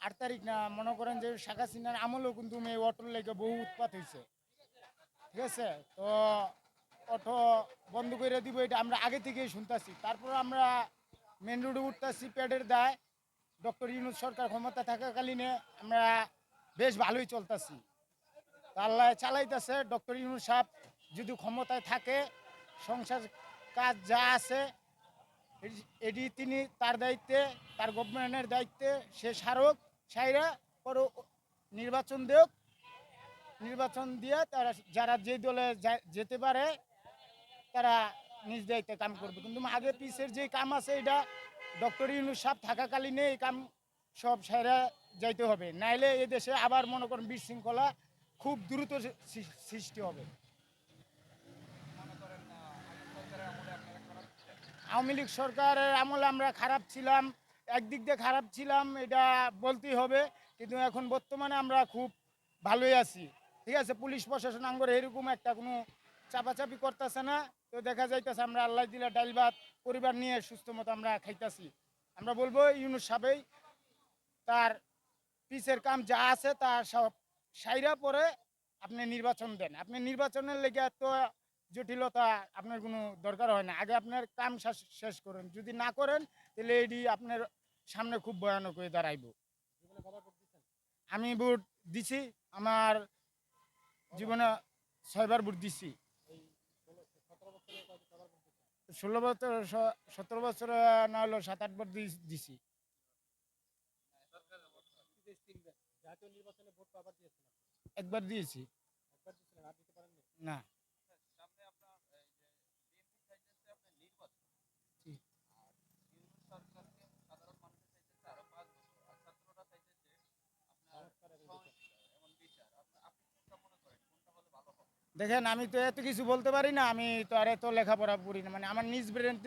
আট তারিখ না, মনে করেন যে শাখা সিনার আমলেও কিন্তু এই অটোর লেগে বহু উৎপাত হয়েছে ঠিক আছে? তো অটো বন্ধ করে দিব, এটা আমরা আগে থেকেই শুনতেছি। তারপর আমরা মেন রোডে উঠতেছি প্যাডের দায়। ডক্টর ইউনুস সরকার ক্ষমতা থাকাকালীনে আমরা বেশ ভালোই চলতেছি। আল্লাহ চালাইতেছে, ডক্টর ইউনুস সাহেব যদি ক্ষমতায় থাকে, সংসার কাজ যা আছে, এটি- তিনি তার দায়িত্বে, তার গভর্নমেন্টের দায়িত্বে সে সারক। সাইরা পর নির্বাচন দেওক নির্বাচন দিয়ে তারা যারা যে দলে যেতে পারে, তারা নিজ দায়িত্বে কাম করবে। কিন্তু আগে পিসের যে কাম আছে এটা ডক্টর ইউনুস সাহেব থাকাকালীনে এই কাম সব সাইরা যাইতে হবে। নাইলে এ দেশে আবার মনে করেন বিশৃঙ্খলা খুব দ্রুত সৃষ্টি হবে। আওয়ামী লীগ সরকারের আমলে আমরা খারাপ ছিলাম। একদিক দিয়ে খারাপ ছিলাম, এটা বলতেই হবে। কিন্তু এখন বর্তমানে আমরা খুব ভালোই আছি। ঠিক আছে, পুলিশ প্রশাসন আঙ্গর এরকম একটা কোনো চাপাচাপি করতেছে না। তো দেখা যাইতেছে আমরা আল্লাহ দিলা ডাইল ভাত, পরিবার নিয়ে সুস্থ মতো আমরা খাইতেছি। আমরা বলব ইউনুস সাহেবই তার পিসের কাম যা আছে তা সব সাইরা পরে আপনি নির্বাচন দেন। আপনি নির্বাচনের লেগে এত জটিলতা আপনার কোনো দরকার হয় না। আগে আপনার কাম শেষ- করেন। যদি না করেন, তাহলে এটি আপনার সামনে খুব ভয়ানক হয়ে দাঁড়াইব। আমি ভোট দিছি, আমার জীবনে ছয়বার ভোট দিছি। ষোলো বছর সতেরো বছর না হলো সাত, আট বার দিছি। একবার দিয়েছি। না সামনে আপনার এই যে বিএনপি চাইতেছে আপনার নির্বাচন জি। আর ইউনুস সরকারকে সাধারণ মানুষের চাইতেছে আরও পাঁচ বছর আর ছাত্ররা চাইতেছে আপনার সংস্কার এবং বিচার। সংস্কার এবং বিচার আপনি আপনি কোনটা মনে করেন কোনটা হলে ভালো হবে দেখেন, আমি তো এত কিছু বলতে পারি না, আমি তো আর এত লেখাপড়া করি না। মানে আমার নিজ ব্রেন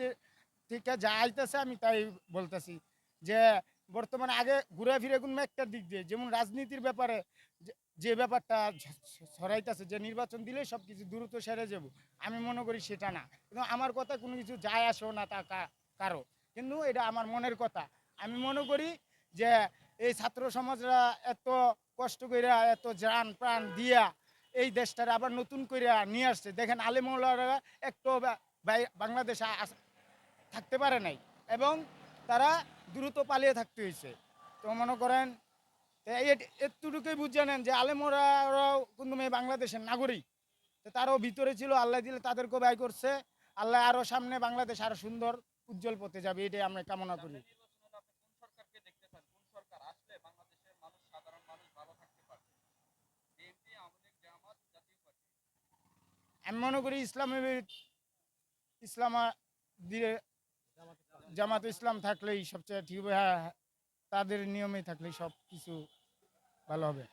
থেকে যা আইতেছে আমি তাই বলতেছি যে, বর্তমানে আগে ঘুরে ফিরে কোনো একটা দিক দিয়ে, যেমন রাজনীতির ব্যাপারে যে- ব্যাপারটা ছড়াইতেছে যে নির্বাচন দিলে সব কিছু দ্রুত সেরে যাব, আমি মনে করি সেটা না। কিন্তু আমার কথা কোনো কিছু যায় আসেও না তা কারও। কিন্তু এটা আমার মনের কথা। আমি মনে করি যে, এই ছাত্র সমাজরা এত কষ্ট কইরা, এত জান প্রাণ দিয়া এই দেশটার আবার নতুন করে নিয়ে আসছে। দেখেন আলিমুল্লাহরা একটু বাংলাদেশে থাকতে পারে নাই এবং তারা দ্রুত পালিয়ে থাকতে হয়েছে তো মনে করেন এতটুকুই বুঝে নেন যে আলেমরাও কিন্তু মেয়ে বাংলাদেশের নাগরিক। তো তারও ভিতরে ছিল, আল্লাহ দিলে তাদেরকেও ব্যয় করছে। আল্লাহ আরও সামনে বাংলাদেশ আরও সুন্দর, উজ্জ্বল পথে যাবে, এটাই আমরা কামনা করি সামনে নির্বাচন হলে আপনি কোন সরকারকে দেখতে চান কোন সরকার আসলে বাংলাদেশের মানুষ সাধারণ মানুষ ভালো থাকতে পারবে বিএনপি আওয়ামী লীগ জামাত জাতীয় পার্টি আমি মনে করি ইসলামের ইসলাম দিয়ে জামাত ইসলাম। থাকলেই সবচেয়ে ঠিক হবে হ্যাঁ তাদের নিয়মে থাকলে সব কিছু ভালো হবে